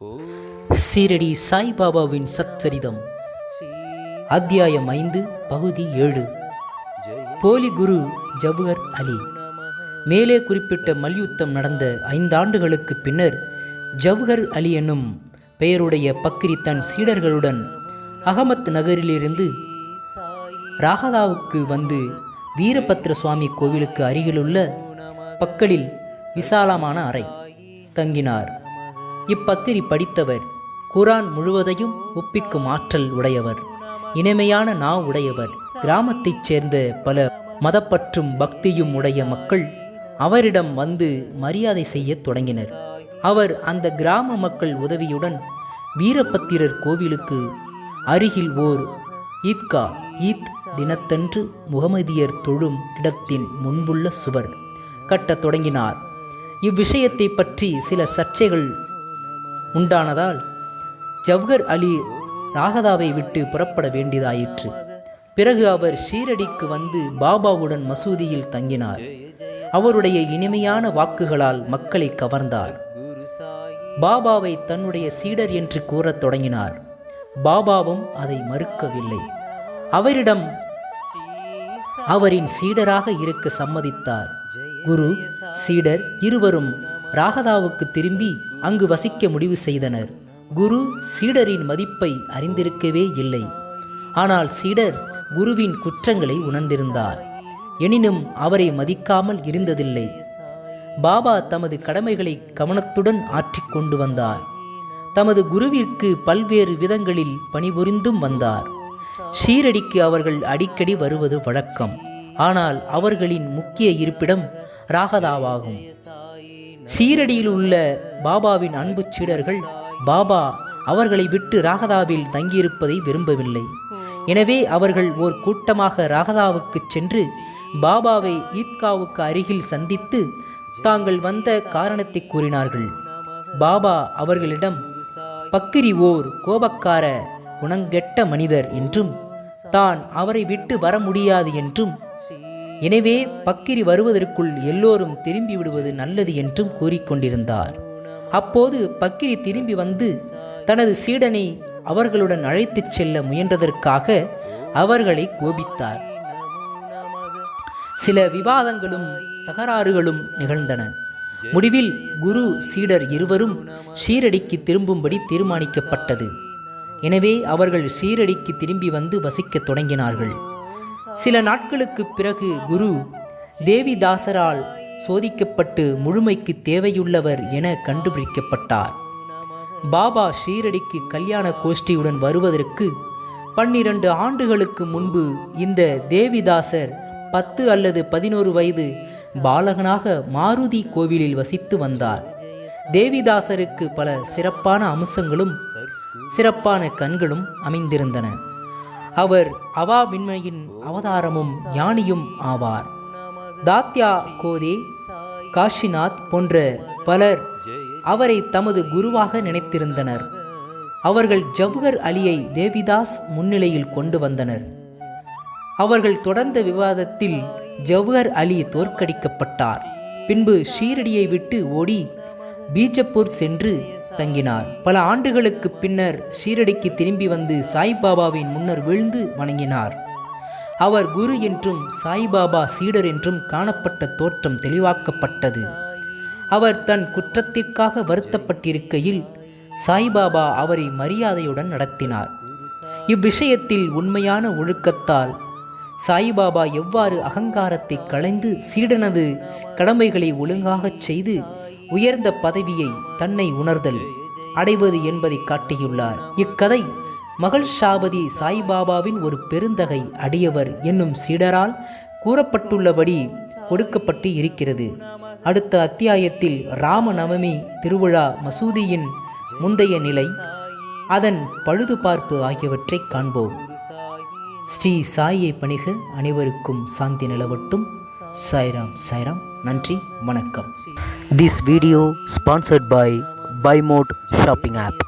சீரடி சாய்பாபாவின் சச்சரிதம். அத்தியாயம் ஐந்து பகுதி ஏழு. போலி குரு ஜபுகர் அலி. மேலே குறிப்பிட்ட மல்யுத்தம் நடந்த ஐந்தாண்டுகளுக்கு பின்னர் ஜவஹர் அலி என்னும் பெயருடைய பக்ரி தன் சீடர்களுடன் அகமத் நகரிலிருந்து ராகதாவுக்கு வந்து வீரபத்ர சுவாமி கோவிலுக்கு அருகிலுள்ள பக்கலில் விசாலமான அறை தங்கினார். இப்பக்கிரி படித்தவர் குரான் முழுவதையும் ஒப்பிக்கும் ஆற்றல் உடையவர். இனிமையான நா உடையவர். கிராமத்தைச் சேர்ந்த பல மதப்பற்றும் பக்தியும் உடைய மக்கள் அவரிடம் வந்து மரியாதை செய்யத் தொடங்கினர். அவர் அந்த கிராம மக்கள் உதவியுடன் வீரபத்திரர் கோவிலுக்கு அருகில் ஓர் ஈத்கா ஈத் தினத்தன்று முகமதியர் தொழும் இடத்தின் முன்புள்ள சுவர் கட்டத் தொடங்கினார். இவ்விஷயத்தை பற்றி சில சர்ச்சைகள் உண்டானதால் ஜவ்கர் அலி ராகதாவை விட்டு புறப்பட வேண்டியதாயிற்று. பிறகு அவர் ஷீரடிக்கு வந்து பாபாவுடன் மசூதியில் தங்கினார். அவருடைய இனிமையான வாக்குகளால் மக்களை கவர்ந்தார். பாபாவை தன்னுடைய சீடர் என்று கூறத் தொடங்கினார். பாபாவும் அதை மறுக்கவில்லை. அவரிடம் அவரின் சீடராக இருக்க சம்மதித்தார். குரு சீடர் இருவரும் ராகதாவுக்கு திரும்பி அங்கு வசிக்க முடிவு செய்தனர். குரு சீடரின் மதிப்பை அறிந்திருக்கவே இல்லை. ஆனால் சீடர் குருவின் குற்றங்களை உணர்ந்திருந்தார். எனினும் அவரை மதிக்காமல் இருந்ததில்லை. பாபா தமது கடமைகளை கவனத்துடன் ஆற்றிக் கொண்டு வந்தார். தமது குருவிற்கு பல்வேறு விதங்களில் பணிபுரிந்தும் வந்தார். ஷீரடிக்கு அவர்கள் அடிக்கடி வருவது வழக்கம். ஆனால் அவர்களின் முக்கிய இருப்பிடம் ராகதாவாகும். சீரடியில் உள்ள பாபாவின் அன்பு சீடர்கள் பாபா அவர்களை விட்டு ராகதாவில் தங்கியிருப்பதை விரும்பவில்லை. எனவே அவர்கள் ஓர் கூட்டமாக ராகதாவுக்கு சென்று பாபாவை ஈத்காவுக்கு அருகில் சந்தித்து தாங்கள் வந்த காரணத்தை கூறினார்கள். பாபா அவர்களிடம் பக்கிரி ஓர் கோபக்கார குணங்கெட்ட மனிதர் என்றும் தான் அவரை விட்டு வர முடியாது என்றும் எனவே பக்கிரி வருவதற்குள் எல்லோரும் திரும்பி விடுவது நல்லது என்றும் கூறிக்கொண்டிருந்தார். அப்போது பக்கிரி திரும்பி வந்து தனது சீடனை அவர்களுடன் அழைத்துச் செல்ல முயன்றதற்காக அவர்களை கோபித்தார். சில விவாதங்களும் தகராறுகளும் நிகழ்ந்தன. முடிவில் குரு சீடர் இருவரும் ஷீரடிக்கு திரும்பும்படி தீர்மானிக்கப்பட்டது. எனவே அவர்கள் ஷீரடிக்கு திரும்பி வந்து வசிக்கத் தொடங்கினார்கள். சில நாட்களுக்குப் பிறகு குரு தேவிதாசரால் சோதிக்கப்பட்டு முழுமைக்கு தேவையுள்ளவர் என கண்டுபிடிக்கப்பட்டார். பாபா ஷீரடிக்கு கல்யாண கோஷ்டியுடன் வருவதற்கு பன்னிரண்டு ஆண்டுகளுக்கு முன்பு இந்த தேவிதாசர் பத்து அல்லது பதினோரு வயது பாலகனாக மாருதி கோவிலில் வசித்து வந்தார். தேவிதாசருக்கு பல சிறப்பான அம்சங்களும் சிறப்பான கண்களும் அமைந்திருந்தன. அவர் அவாவின்மையின் அவதாரமும் ஞானியும் ஆவார். தாத்யா கோதே காஷிநாத் போன்ற பலர் அவரை தமது குருவாக நினைத்திருந்தனர். அவர்கள் ஜவுகர் அலியை தேவிதாஸ் முன்னிலையில் கொண்டு வந்தனர். அவர்கள் தொடர்ந்த விவாதத்தில் ஜவுகர் அலி தோற்கடிக்கப்பட்டார். பின்பு ஷீரடியை விட்டு ஓடி பீஜப்பூர் சென்று தங்கினார். பல ஆண்டுகளுக்கு பின்னர் ஷீரடிக்கு திரும்பி வந்து சாய்பாபாவின் முன்னர் விழுந்து வணங்கினார். அவர் குரு என்றும் சாய்பாபா சீடர் என்றும் காணப்பட்ட தோற்றம் தெளிவாக்கப்பட்டது. அவர் தன் குற்றத்திற்காக வருத்தப்பட்டிருக்கையில் சாய்பாபா அவரை மரியாதையுடன் நடத்தினார். இவ்விஷயத்தில் உண்மையான ஒழுக்கத்தால் சாய்பாபா எவ்வாறு அகங்காரத்தை களைந்து சீடனது கடமைகளை ஒழுங்காகச் செய்து உயர்ந்த பதவியை தன்னை உணர்தல் அடைவது என்பதை காட்டியுள்ளார். இக்கதை மகள் ஷாபதி சாய்பாபாவின் ஒரு பெருந்தகை அடியவர் என்னும் சீடரால் கூறப்பட்டுள்ளபடி கொடுக்கப்பட்டு இருக்கிறது. அடுத்த அத்தியாயத்தில் ராமநவமி திருவிழா மசூதியின் முந்தைய நிலை அதன் பழுதுபார்ப்பு ஆகியவற்றை காண்போம். ஸ்ரீ சாயை பணிக அனைவருக்கும் சாந்தி நிலவட்டும். சாய்ராம் சாய்ராம். நன்றி வணக்கம் this video sponsored by பைமோட் shopping app